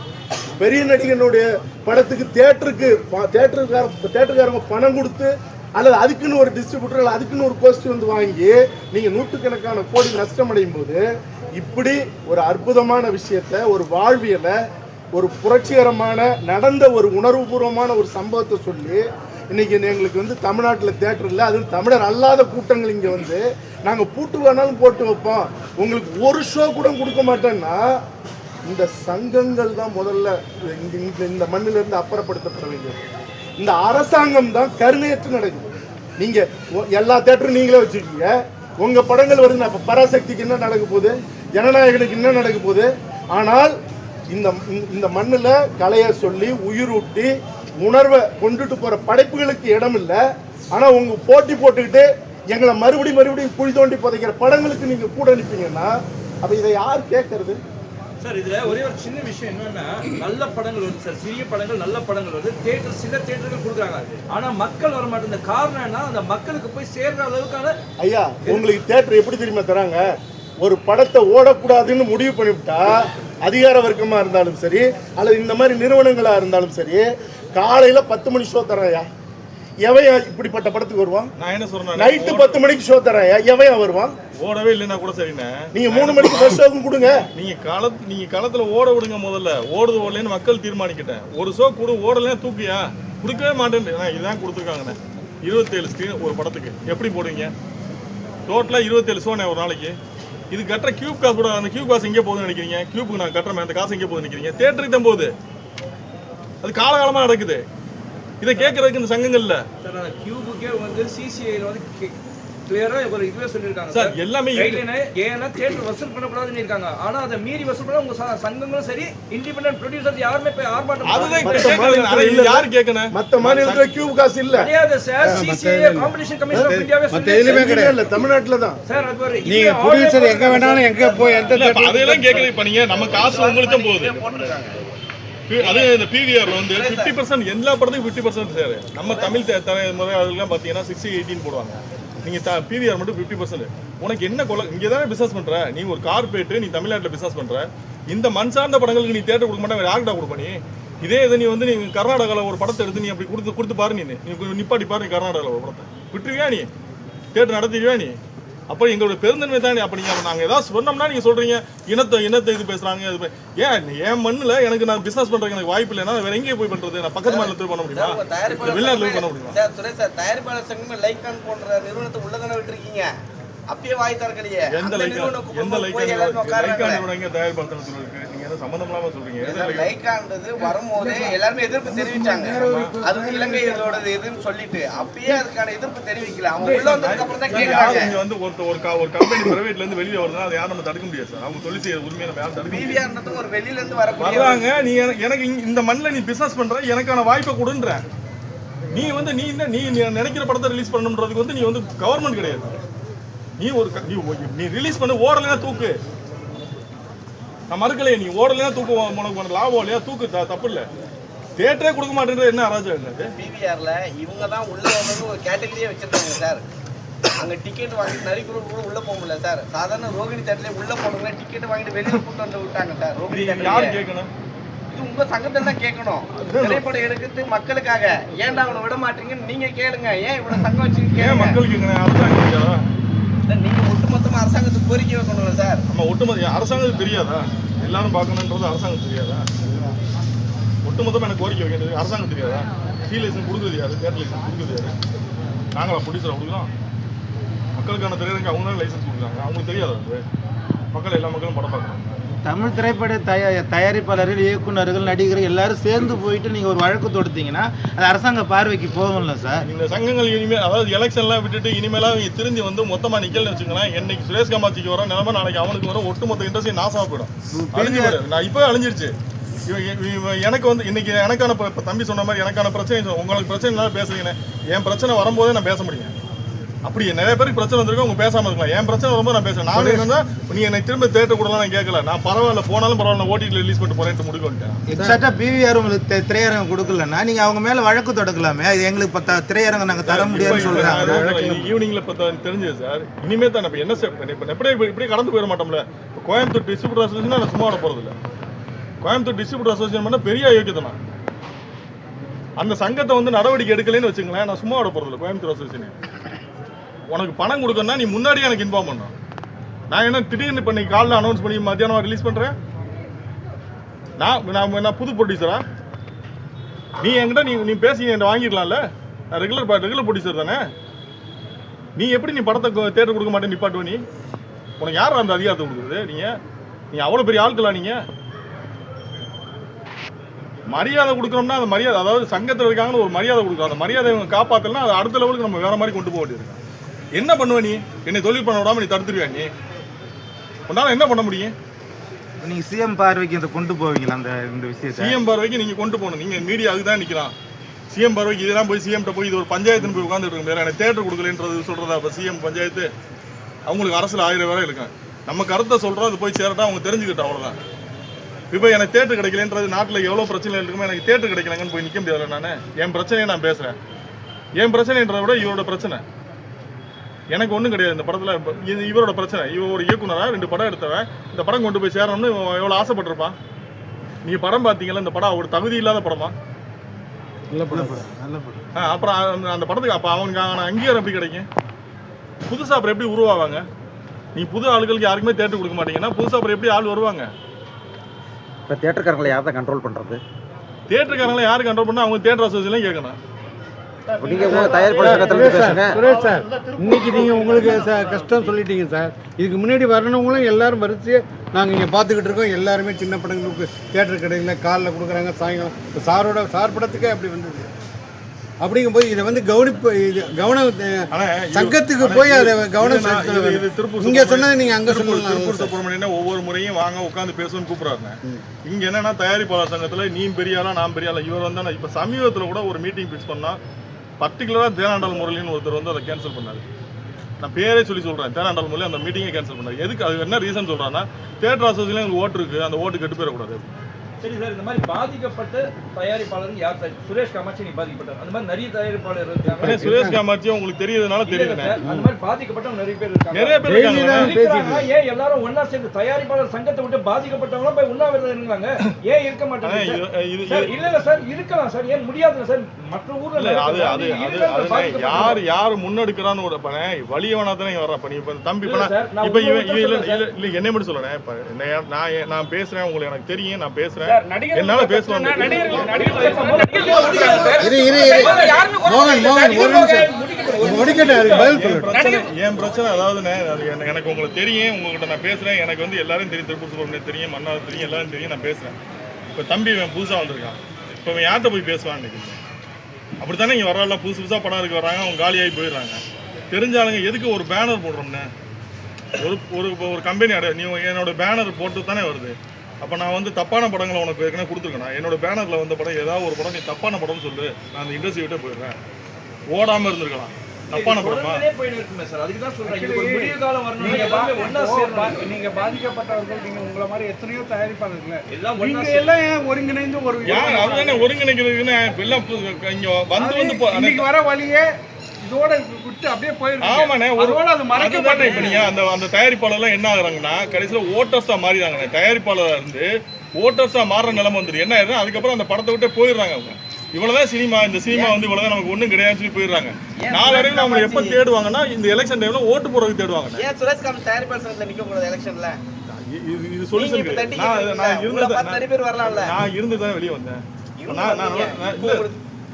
பெரிய நடிகனுடைய படத்துக்கு தேட்டருக்கு தேட்டருக்கார தேட்டருக்காரங்க பணம் கொடுத்து அல்லது அதுக்குன்னு ஒரு டிஸ்ட்ரிபியூட்டர் அல்லது அதுக்குன்னு ஒரு கோஸ்ட் வந்து வாங்கி நீங்கள் நூற்றுக்கணக்கான கோடி நஷ்டம் அடையும் போது இப்படி ஒரு அற்புதமான விஷயத்த ஒரு வாழ்வியலை ஒரு புரட்சிகரமான நடந்த ஒரு உணர்வுபூர்வமான ஒரு சம்பவத்தை சொல்லி இன்னைக்கு எங்களுக்கு வந்து தமிழ்நாட்டில் தேட்டர் இல்லை அதுவும் தமிழர் அல்லாத கூட்டங்கள் இங்கே வந்து நாங்கள் பூட்டு வேணாலும் போட்டு வைப்போம். உங்களுக்கு ஒரு ஷோ கூட கொடுக்க மாட்டேன்னா இந்த சங்கங்கள் தான் முதல்ல இந்த- இந்த இந்த மண்ணிலிருந்து அப்புறப்படுத்தப்பட வேண்டியது இந்த அரசாங்கம் தான் கருணையற்று நடக்குது நீங்க எல்லா தேட்டரும் நீங்களே வச்சுக்கீங்க உங்க படங்கள் வருது இப்ப பராசக்திக்கு என்ன நடக்க போகுது ஜனநாயகனுக்கு என்ன நடக்க போகுது? ஆனால் இந்த இந்த- மண்ணில் கலையை சொல்லி உயிரூட்டி உணர்வை கொண்டுட்டு போற படைப்புகளுக்கு இடம் இல்லை. ஆனால் உங்க போட்டி போட்டுக்கிட்டு எங்களை மறுபடியும் மறுபடியும் குழி தோண்டி புதைக்கிற படங்களுக்கு நீங்க கூட அனுப்பீங்கன்னா அப்ப இதை யார் கேட்கறது சார் இதுல ஒரே ஒரு சின்ன விஷயம் என்னன்னா நல்ல படங்கள் வருது சார். சிறிய படங்கள் நல்ல படங்கள் வருது. தேட்டர் சில தேட்டர்கள் கொடுக்குறாங்க. ஆனா மக்கள் வர மாட்டேங்குது காரணம் என்ன அந்த மக்களுக்கு போய் சேர்ற அளவுக்கான ஐயா உங்களுக்கு தேட்டர் எப்படி தெரியுமா தராங்க? ஒரு படத்தை ஓடக்கூடாதுன்னு முடிவு பண்ணிவிட்டா அதிகார வர்க்கமா இருந்தாலும் சரி அல்லது இந்த மாதிரி நிறுவனங்களா இருந்தாலும் சரி காலையில பத்து மணி ஷோ தராயா எவையா இப்படிப்பட்ட படத்துக்கு வருவான்? நான் என்ன சொல்றேன் நைட்டு பத்து மணிக்கு ஷோ தராயா எவையா வருவான்? ஓடவே இல்லைன்னா கூட சரிண்ணே. நீங்க மூணு மணிக்கு ஃபர்ஸ்ட் ஷோக்கும் கொடுங்க. நீங்க களத்து நீங்க களத்துல ஓட விடுங்க முதல்ல. ஓடுது ஓடலன்னு மக்கள் தீர்மானிக்கிட்டேன். ஒரு ஷோ கொடு ஓடலைன்னா தூக்கியா? கொடுக்கவே மாட்டேன் இதுதான் கொடுத்துருக்காங்கண்ணே. இருபத்தேழு ஸ்க்ரீன் ஒரு படத்துக்கு. எப்படி போடுவீங்க? டோட்டலாக இருபத்தேழு ஷோண்ணே ஒரு நாளைக்கு. இது கட்டுற கியூப் காசு கூட அந்த கியூப் காசு எங்கே போகுதுன்னு நினைக்கிறீங்க? கியூப்புக்கு நான் கட்டுறேன் அந்த காசு எங்கே போகுதுன்னு நினைக்கிறீங்க? தேட்டருக்கு தான் போகுது. அது காலகாலமா நடக்குது. இதை கேட்கறதுக்கு இந்த சங்கங்கள் இல்ல சார் அந்த கியூபுக்கே வந்து சிசிஐல வந்து கிளியரா ஒரு இதுவே சொல்லியிருக்காங்க சார், எல்லாமே ஏன்னா தேட்டர் வசூல் பண்ணக்கூடாதுன்னு இருக்காங்க. ஆனா அதை மீறி வசூல் பண்ண உங்க சங்கங்களும் சரி இண்டிபெண்டன்ட் ப்ரொடியூசர்ஸ் யாருமே போய் ஆர்ப்பாட்டம் அதுதான் யாரு கேட்கணும் மத்த மாநிலத்துல கியூப் காசு இல்ல. கிடையாது sir CCI competition commission of இந்தியாவே இல்ல தமிழ்நாட்டுல தான். சார் அது நீங்க ப்ரொடியூசர் எங்க வேணாலும் எங்க போய் எந்த இப்ப நீங்க நம்ம காசு உங்களுக்கு போகுது. அதே இந்த பிவிஆர்ல வந்து ஃபிஃப்டி பர்சன்ட் எல்லா படத்துக்கும் ஃபிஃப்டி பர்சன்ட் சார் நம்ம தமிழ் த- தலைமுறை அதெல்லாம் பார்த்தீங்கன்னா சிக்ஸ்டி எயிட்டின் போடுவாங்க. நீங்கள் பிவிஆர் மட்டும் ஃபிஃப்டி பர்சன்ட் உனக்கு என்ன கொலை இங்கே தானே பிஸ்னஸ் பண்ணுற நீ ஒரு கார்பரேட் நீ தமிழ்நாட்டில் பிஸ்னஸ் பண்ணுற இந்த மண் சார்ந்த படங்களுக்கு நீ தேட்டர் கொடுக்க மாட்டேன் யார்கிட்ட கொடுப்ப நீ? இதே இது நீ வந்து நீ கர்நாடகாவில் ஒரு படத்தை எடுத்து நீ அப்படி கொடுத்து கொடுத்து பாரு நீ. நீ நிப்பாட்டி பாரு நீ கர்நாடகாவில் ஒரு படத்தை. விட்டுருவியா நீ? தேட்டர் நடத்திடுவியா நீ? அப்போ எங்களோட பெருந்தன்மை தான்? அப்போ நீங்கள் நாங்கள் ஏதாவது சொன்னோம்னா நீங்கள் சொல்கிறீங்க இனத்தை இனத்தை இது பேசுகிறாங்க இது ஏன் என் மண்ணில் எனக்கு நான் பிஸ்னஸ் பண்ணுறதுக்கு எனக்கு வாய்ப்பு இல்லைன்னா வேற எங்கேயே போய் பண்ணுறது நான் பக்கத்து மாநிலத்தில் பண்ண முடியுமா? வெளிநாட்டில் பண்ண முடியுமா? சார் சுரேஷ் சார் தயாரிப்பாளர் சங்கம் லைக்கான் போன்ற நிறுவனத்தை உள்ள தானே விட்டுருக்கீங்க? அப்பயே வாய் திறக்கலையே. எந்த அந்த லைக்கா நிறுவனம் எந்த கூப்பிடும்போது போய் லைக்கா எல்லாரும் லைக்கா உட்கார்றாங்க நிறுவனம் எங்கே தயாரிப்பாளர் இருக்கு? எந்த சார், லைக்கா லைக்கான்றது வரும்போது எல்லாருமே எதிர்ப்பு தெரிவிச்சாங்க. அது வந்து இலங்கை இதோட இதுன்னு சொல்லிட்டு. அப்பயே அதுக்கான எதிர்ப்பு தெரிவிக்கல. அவங்க உள்ள வந்ததுக்கு அப்புறம் தான் யாரும் கேக்குறாங்க இங்க வந்து ஒருத்த ஒரு க- ஒரு கம்பெனி பிரைவேட்ல இருந்து வெளியே வருதுன்னா அதை யாரும் நம்ம தடுக்க முடியாது சார். அவங்க தொழில் செய்யற உரிமையை நம்ம யாரும் தடுக்க முடியாது. ஒரு வெளியில இருந்து வரக்கூடிய வர்றாங்க நீ எனக்கு- இந்த மண்ணில் நீ பிசினஸ் பண்ற எனக்கான வாய்ப்பை கொடுன்ற. நீ வந்து நீ என்ன நீ நீ நினைக்கிற படத்தை ரிலீஸ் பண்ணணுன்றதுக்கு வந்து நீ வந்து கவர்மெண்ட் கிடையாது. நீ ஒரு நீ ரிலீஸ் பண்ண ஓடலைன்னா தூக்கு. நான் மறுக்கலையே நீ ஓடலைன்னா தூக்கு உன் உனக்கு உனக்கு லாபம் இல்லையா? தூக்கு தப்பு இல்லை. தேட்டரே கொடுக்க மாட்டேன்றது என்ன அராஜகம் பிவிஆர்ல இவங்க தான் உள்ள வந்து ஒரு கேட்டகரியே வச்சிருக்காங்க சார் அங்க டிக்கெட் வாங்கிட்டு நரிக்குறவு கூட உள்ள போக முடியல சார் சாதாரண ரோகிணி தேட்டர்ல உள்ள போனவங்க டிக்கெட் வாங்கிட்டு வெளியில கூட்டு வந்து விட்டாங்க சார் ரோகிணி யார் கேட்கணும்? இது உங்க சங்கத்தில் தான் கேட்கணும். திரைப்படம் எடுக்கிறது மக்களுக்காக. ஏன்டா அவனை விட மாட்டீங்கன்னு நீங்க கேளுங்க. ஏன் இவ்வளவு சங்கம் கேளுங்க? மக்கள் கேட்கணும்? இல்ல, நீங்க நம்ம அரசாங்கத்துக்கு கோரிக்கை வைக்கணும்ல சார்? நம்ம ஒட்டுமொத்த அரசாங்கத்துக்கு தெரியாதா? எல்லாரும் பார்க்கணுன்றது அரசாங்கம் தெரியாதா? ஒட்டுமொத்தமாக எனக்கு கோரிக்கை வைக்கிறது அரசாங்கம் தெரியாதா? சி லைசன் கொடுக்குறது யாரு? தேட்டர் லைசன் கொடுக்குறது யாரு? நாங்களா ப்ரொடியூசரை கொடுக்குறோம் மக்களுக்கான திரையரங்கு அவங்க தான் லைசன்ஸ் கொடுக்குறாங்க. அவங்களுக்கு தெரியாது அது? மக்கள் எல்லா மக்களும் படம் பார்க்குறாங்க. தமிழ் திரைப்பட தயா தயாரிப்பாளர்கள் இயக்குனர்கள் நடிகர்கள் எல்லாரும் சேர்ந்து போயிட்டு நீங்க ஒரு வழக்கு தொடுத்தீங்கன்னா அது அரசாங்க பார்வைக்கு போகும்ல சார். இந்த சங்கங்கள் இனிமேல் அதாவது எலெக்ஷன்லாம் விட்டுட்டு இனிமேலாம் இவங்க திருந்தி வந்து மொத்தமாக நிக்கலன்னு வச்சுக்கோங்களேன் இன்னைக்கு சுரேஷ் காமாட்சிக்கு வர நிலைமை நாளைக்கு அவனுக்கு வர ஒட்டுமொத்த இண்டஸ்ட்ரி நாசமாக போயிடும். நான் இப்போ அழிஞ்சிருச்சு. எனக்கு வந்து இன்னைக்கு எனக்கான இப்போ தம்பி சொன்ன மாதிரி எனக்கான பிரச்சனை உங்களுக்கு பிரச்சனை இல்லாத பேசுறீங்கன்னு. என் பிரச்சனை வரும்போதே நான் பேச முடியும். அப்படி நிறைய பேருக்கு பிரச்சனை வந்திருக்கு அவங்க பேசாம இருக்கலாம். என் பிரச்சனை வரும்போது நான் பேசுறேன். நான் என்னன்னா நீ என்னை திரும்ப தேட்டர் கூட நான் கேட்கல. நான் பரவாயில்ல போனாலும் பரவாயில்ல நான் ஓடிடி ரிலீஸ் பண்ணிட்டு போறேன்ட்டு முடிவு வந்துட்டேன். எக்ஸாக்டா பிவிஆர் உங்களுக்கு திரையரங்கம் கொடுக்கலன்னா நீங்க அவங்க மேல வழக்கு தொடக்கலாமே. இது எங்களுக்கு பத்த திரையரங்கம் நாங்க தர முடியாதுன்னு சொல்றாங்க. ஈவினிங்ல இப்போ தெரிஞ்சது சார் இனிமே தான் நம்ம என்ன இப்போ எப்படியே இப்படி- கடந்து போயிட மாட்டோம்ல. கோயம்புத்தூர் டிஸ்ட்ரிபியூட்டர் அசோசியேஷன் நான் சும்மா போறது இல்ல கோயம்புத்தூர் டிஸ்ட்ரிபியூட்டர் அசோசியேஷன் பண்ண பெரிய யோக்கியத்தை நான். அந்த சங்கத்தை வந்து நடவடிக்கை எடுக்கலைன்னு வச்சுங்களேன் நான் சும்மா விட போறது இல்லை கோயம்புத்தூர் அசோசியேஷன் உனக்கு பணம் கொடுக்கணும்னா நீ முன்னாடியே எனக்கு இன்ஃபார்ம் பண்ணணும் நான் என்ன திடீர்னு இப்போ நீ காலைல அனௌன்ஸ் பண்ணி மத்தியானம் ரிலீஸ் பண்ணுறேன் நான் நான் என்ன புது ப்ரொடியூசரா நீ என்கிட்ட நீ நீ பேசி என்கிட்ட வாங்கிடலாம்ல? நான் ரெகுலர் ரெகுலர் ப்ரொடியூசர் தானே? நீ எப்படி நீ படத்தை தேட்டர் கொடுக்க மாட்டேன் நிப்பாட்டுவ நீ? உனக்கு யார் அந்த அதிகாரத்தை கொடுக்குறது? நீங்கள் நீ அவ்வளோ பெரிய ஆட்களா நீங்கள் மரியாதை கொடுக்குறோம்னா அந்த மரியாதை அதாவது சங்கத்தில் இருக்காங்கன்னு ஒரு மரியாதை கொடுக்குறோம் அந்த மரியாதை இவங்க அது அடுத்த லெவலுக்கு நம்ம வேற மாதிரி கொண்டு போக வேண்டியிருக்கு என்ன பண்ணுவ நீ? என்னை தொழில் பண்ண விடாம நீ தடுத்துருவியா நீ? உன்னால என்ன பண்ண முடியும்? நீங்க சிஎம் பார்வைக்கு இதை கொண்டு போவீங்களா அந்த இந்த விஷயத்தை? சிஎம் பார்வைக்கு நீங்க கொண்டு போகணும். நீங்க மீடியா அதுக்கு தான் நிக்கிறான். சிஎம் பார்வைக்கு இதெல்லாம் போய் சிஎம்கிட்ட போய் இது ஒரு பஞ்சாயத்துன்னு போய் உட்காந்துட்டு இருக்க முடியாது எனக்கு தேட்டர் கொடுக்கலன்றது சொல்றதா அப்ப சிஎம் பஞ்சாயத்து? அவங்களுக்கு அரசில் ஆயிரம் வேலை இருக்கும் நம்ம கருத்தை சொல்றோம் அது போய் சேரட்டா அவங்க தெரிஞ்சுக்கிட்டோம் அவ்வளவுதான். இப்போ எனக்கு தேட்டர் கிடைக்கலன்றது நாட்டில் எவ்வளோ பிரச்சனை இருக்குமோ எனக்கு தேட்டர் கிடைக்கலங்கன்னு போய் நிற்க முடியாது நான். என் பிரச்சனையை நான் பேசுகிறேன் என் பிரச்சனைன்றதை விட இவரோட பிரச்சனை. எனக்கு ஒன்றும் கிடையாது இந்த படத்தில். இது இவரோட பிரச்சனை. இவன் ஒரு இயக்குனரா ரெண்டு படம் எடுத்தவன். இந்த படம் கொண்டு போய் சேரணும்னு எவ்வளோ ஆசைப்பட்டிருப்பான்? நீ படம் பார்த்தீங்களா இந்த படம் ஒரு தகுதி இல்லாத படமா? நல்ல படம். நல்ல படம். ஆ, அப்புறம் அந்த- படத்துக்கு அப்போ அவனுக்கு அவன அங்கீகாரம் எப்படி கிடைக்கும்? புதுசாக அப்புறம் எப்படி உருவாவாங்க? நீ புது ஆளுகளுக்கு யாருக்குமே தேட்டர் கொடுக்க மாட்டீங்கன்னா புதுசாக அப்புறம் எப்படி ஆள் வருவாங்க? இப்போ தேட்டருக்காரங்களை யார் தான் கண்ட்ரோல் பண்ணுறது தேட்டருக்காரங்களை யார் கண்ட்ரோல் பண்ணா அவங்க தேட்டர் அசோசியேஷன் கேட்கணும். நீங்க உங்க தயாரிப்பாளர் சங்கத்துல இருந்து பேசுங்க. சுரேஷ் சார் இன்னைக்கு நீங்கள் உங்களுக்கு கஷ்டம் சொல்லிட்டீங்க சார். இதுக்கு முன்னாடி வரணுங்களும் எல்லாரும் வரிசையே நாங்கள் இங்கே பார்த்துக்கிட்டு இருக்கோம். எல்லாருமே சின்ன படங்களுக்கு தேட்டர் கடையில் காலில் கொடுக்குறாங்க சாயங்காலம். இப்ப சாரோட சார் படத்துக்கே அப்படி வந்தது அப்படிங்கும்போது இதை வந்து கவனிப்பு இது கவனம் சங்கத்துக்கு போய் அதை கவனம். திருப்பூர் இங்க சொன்னதை நீங்க அங்க சொல்லலாம். திருப்பூர் சுப்பிரமணியன் ஒவ்வொரு முறையும் வாங்க உட்காந்து பேசணும்னு கூப்பிடுறாருங்க. இங்க என்னன்னா தயாரிப்பாளர் சங்கத்துல நீ பெரிய ஆளா நான் பெரிய ஆளா இவர் வந்து இப்ப சமீபத்துல கூட ஒரு மீட்டிங் ஃபிக்ஸ் பண்ணா பர்டிகுலராக தேனாண்டால் முரளின்னு ஒருத்தர் வந்து அதை கேன்சல் பண்ணார். நான் பேரே சொல்லி சொல்கிறேன் தேனாண்டால் முரளி அந்த மீட்டிங்கை கேன்சல் பண்ணார். எதுக்கு அது என்ன ரீசன் சொல்கிறான்னா தேட்டர் அசோசியேஷன் எங்களுக்கு ஓட்டு இருக்குது அந்த ஓட்டு கெட்டு போயிடக்கூடாது. சரி சார் இந்த மாதிரி பாதிக்கப்பட்ட தயாரிப்பாளர் யார் சார்? சுரேஷ் காமாட்சி நீ பாதிக்கப்பட்டார். அந்த மாதிரி நிறைய தயாரிப்பாளர் இருக்காங்க. சுரேஷ் காமாட்சி உங்களுக்கு தெரியறதுனால சார், அந்த மாதிரி பாதிக்கப்பட்டவங்க நிறைய பேர் இருக்காங்க. நிறைய பேர் இருக்காங்க. ஏன் எல்லாரும் ஒண்ணா சேர்ந்து தயாரிப்பாளர் சங்கத்தை விட்டு பாதிக்கப்பட்டவங்க போய் உண்ணாவிரதம் இருந்தாங்க ஏன் இருக்க மாட்டாங்க சார்? இல்ல இல்ல சார் இருக்கலாம் சார். ஏன் முடியாதுல்ல சார்? மற்ற ஊர்ல இல்ல அது. அது அது. யார் யார் முன்னெடுக்கிறான்னு ஒரு பண்ண வலியவனா தானே வர்ற? பண்ணி இப்ப தம்பி இப்ப இவன் இல்ல இல்ல என்னை மட்டும் சொல்லணும் இப்ப நான் நான் பேசுறேன் உங்களுக்கு எனக்கு தெரியும். நான் பேசுறேன். என்னால சார். இரு மோகன் மோகன். ஒரு நிமிஷம். என் பிரச்சனை என் பிரச்சனை? அதாவதுண்ணே அது எனக்கு- உங்களுக்கு தெரியும் உங்ககிட்ட நான் பேசுறேன். எனக்கு வந்து எல்லாரும் தெரியும். திருப்பூர் சுப்பிரமணியம் தெரியும் மன்னார் தெரியும் எல்லாரும் தெரியும் நான் பேசுறேன். இப்ப தம்பி இவன் புதுசா வந்திருக்கான் இப்ப இவன் யார்கிட்ட போய் நினைக்கிறீங்க? அப்படித்தானே இங்க வரலாம் புதுசு புதுசா படம் இருக்கு வராங்க அவங்க காலியாகி போயிடுறாங்க. தெரிஞ்ச ஆளுங்க எதுக்கு ஒரு பேனர் போடுறோம்னே ஒரு ஒரு இப்போ ஒரு கம்பெனி அட நீ என்னோட பேனர் போட்டு தானே வருது. அப்போ நான் வந்து தப்பான படங்களை உனக்கு ஏற்கனவே கொடுத்துருக்கேன். என்னோட பேனரில் வந்த படம் ஏதாவது ஒரு படம் நீ தப்பான படம்னு சொல்லு. நான் அந்த இண்டஸ்ட்ரி விட்டே போயிடுறேன். ஓடாமல் இருந்திருக்கலாம். தப்பான படமா? நீங்க பாதிக்கப்பட்டவர்கள் நீங்க உங்களை மாதிரி எத்தனையோ தயாரிப்பாளர்கள். நீங்க எல்லாம் ஏன் ஒருங்கிணைந்து ஒரு ஒருங்கிணைக்கிறதுக்குன்னு எல்லாம் வந்து வந்து வர வழியே இதோட விட்டு அப்படியே போயிருக்கு ஆமாண்ணே ஒரு அதோட அது மறைக்க அதுதானே இப்ப நீங்க அந்த அந்த தயாரிப்பாளர்லாம் என்ன ஆகுறாங்கன்னா கடைசியில ஓட்டர்ஸா மாறிடுறாங்க தயாரிப்பாளரா இருந்து ஓட்டர்ஸா மாறுற நிலைமை வந்துரு என்ன ஆயிடுது அதுக்கப்புறம் அந்த படத்தை விட்டே போயிடுறாங்க அவங்க. இவ்வளவுதான் சினிமா இந்த சினிமா வந்து இவ்வளவுதான் நமக்கு ஒண்ணும் கிடையாதுன்னு சொல்லி போயிடுறாங்க. நாளடைவில் அவங்க எப்ப தேடுவாங்கன்னா இந்த எலெக்ஷன் டைம்ல ஓட்டு போறதுக்கு தேடுவாங்க ஏன் சுரேஷ் காமன் தயாரிப்பாளர் சங்கத்தில் நிக்க கூடாது எலெக்ஷன்ல? இது இது சொல்யூஷன் தட்டி நான்? நான் இருந்தது பார்த்து நிறைய பேர் வரலாம்ல. நான் இருந்து தான் வெளியே வந்தேன். நான் நான்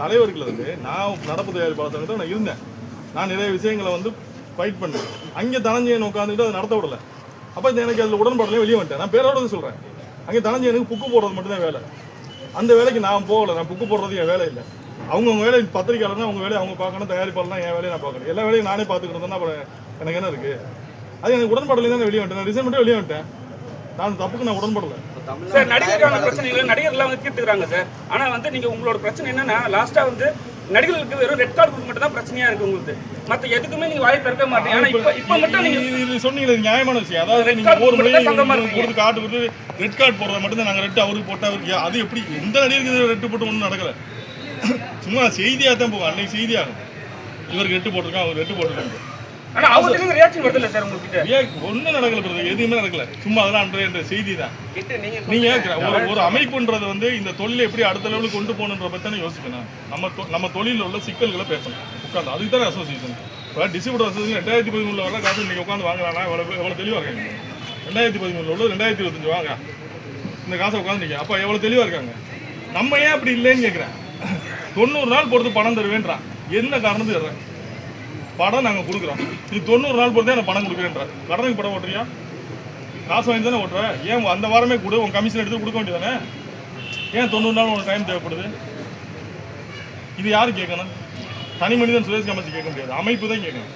தலைவர்கள் வந்து நான் நடப்பு தயாரிப்பாளர் சங்கத்தில் நான் இருந்தேன். நான் நிறைய விஷயங்களை வந்து ஃபைட் பண்ணேன். அங்கே தனஞ்சயன் உட்காந்துட்டு அதை நடத்த விடல. அப்போ எனக்கு அதில் உடன்பாடலையும் வெளியே வந்துட்டேன். நான் பேரோட தான் சொல்கிறேன் அங்கே தனஞ்சயனுக்கு புக்கு போடுறது மட்டும்தான் வேலை. அந்த வேலைக்கு நான் போகல. நான் புக்கு போடுறது என் வேலை இல்லை. அவங்கவுங்க வேலை பத்திரிக்கையாளர்னா அவங்க வேலையை அவங்க பார்க்கணும். தயாரிப்பாளர்னா என் வேலையை நான் பார்க்கணும். எல்லா வேலையும் நானே பார்த்துக்கிட்டு இருந்தேன்னா அப்புறம் எனக்கு என்ன இருக்குது அது எனக்கு உடன்பாடலையும் தான் வெளியே வந்துட்டேன். நான் ரிசைன் மட்டும் வெளியே வந்துட்டேன். நான் தப்புக்கு நான் உடன்படல. சார் நடிகருக்கான பிரச்சனைகளை நடிகர்லாம் வந்து தீர்த்துக்கிறாங்க சார். ஆனால் வந்து நீங்கள் உங்களோட பிரச்சனை என்னன்னா லாஸ்ட்டாக வந்து நடிகர்களுக்கு வெறும் ரெட் கார்டு மட்டும் தான் பிரச்சனையா இருக்கு உங்களுக்கு. மத்த எதுக்குமே நீங்க வாய் திறக்க மாட்டீங்க. ஆனா இப்ப இப்ப மட்டும் நீங்க இது- இது நியாயமான விஷயம். அதாவது நீங்க ஒரு சங்கமா இருக்கீங்க. கொடுத்து காட்டு கொடுத்து ரெட் கார்டு போடுறது மட்டும் தான் நாங்க ரெட் அவருக்கு போட்டா அவருக்கு அது எப்படி? எந்த நடிகருக்கு ரெட்டு போட்டு ஒன்றும் நடக்கல? சும்மா செய்தியா தான் போகும் அன்னைக்கு செய்தியாகும். இவருக்கு ரெட்டு போட்டிருக்கான் அவர் ரெட்டு போட்டிருக்காங்க ஆனா அவங்க இருந்து ரியாக்ஷன் வருது இல்ல சார் உங்ககிட்ட? ஏன் ஒன்றும் நடக்கல பிரதர் எதுவுமே நடக்கல. சும்மா அதெல்லாம் அன்றைய என்ற செய்தி தான் கிட்ட நீங்க ஒரு ஒரு அமைப்புன்றது வந்து இந்த தொழிலை எப்படி அடுத்த லெவலுக்கு கொண்டு போகணுன்ற பத்தி யோசிக்கணும் நம்ம தொ- நம்ம தொழிலில் உள்ள சிக்கல்களை பேசணும். உட்காந்து அதுக்கு தானே அசோசியேஷன் இப்போ டிஸ்ட்ரிபியூட்டர் அசோசியேஷன் ரெண்டாயிரத்தி பதிமூணுல வர காசு இன்னைக்கு உட்காந்து வாங்குறானா? எவ்வளோ எவ்வளோ தெளிவாக இருக்காங்க? ரெண்டாயிரத்தி பதிமூணுல உள்ள ரெண்டாயிரத்தி இருபத்தஞ்சு வாங்க. இந்த காசை உட்காந்து நிற்க அப்போ எவ்வளோ தெளிவாக இருக்காங்க? நம்ம ஏன் அப்படி இல்லைன்னு கேட்குறேன் தொண்ணூறு நாள் பொறுத்து பணம் தருவேன்றான். என்ன காரணத்துக்கு தர்றேன் படம் நாங்கள் கொடுக்குறோம். நீ தொண்ணூறு நாள் பொறுத்தே எனக்கு பணம் கொடுக்குறேன்ற. கடனுக்கு படம் ஓட்டுறியா? காசு வாங்கி தானே ஓட்டுற? ஏன் அந்த வாரமே கொடு உன் கமிஷன் எடுத்து கொடுக்க வேண்டியதானே ஏன் தொண்ணூறு நாள் உனக்கு டைம் தேவைப்படுது? இது யாரு கேட்கணும் தனி மனிதன் சுரேஷ் கமச்சி கேட்க முடியாது. அமைப்பு தான் கேட்கணும்.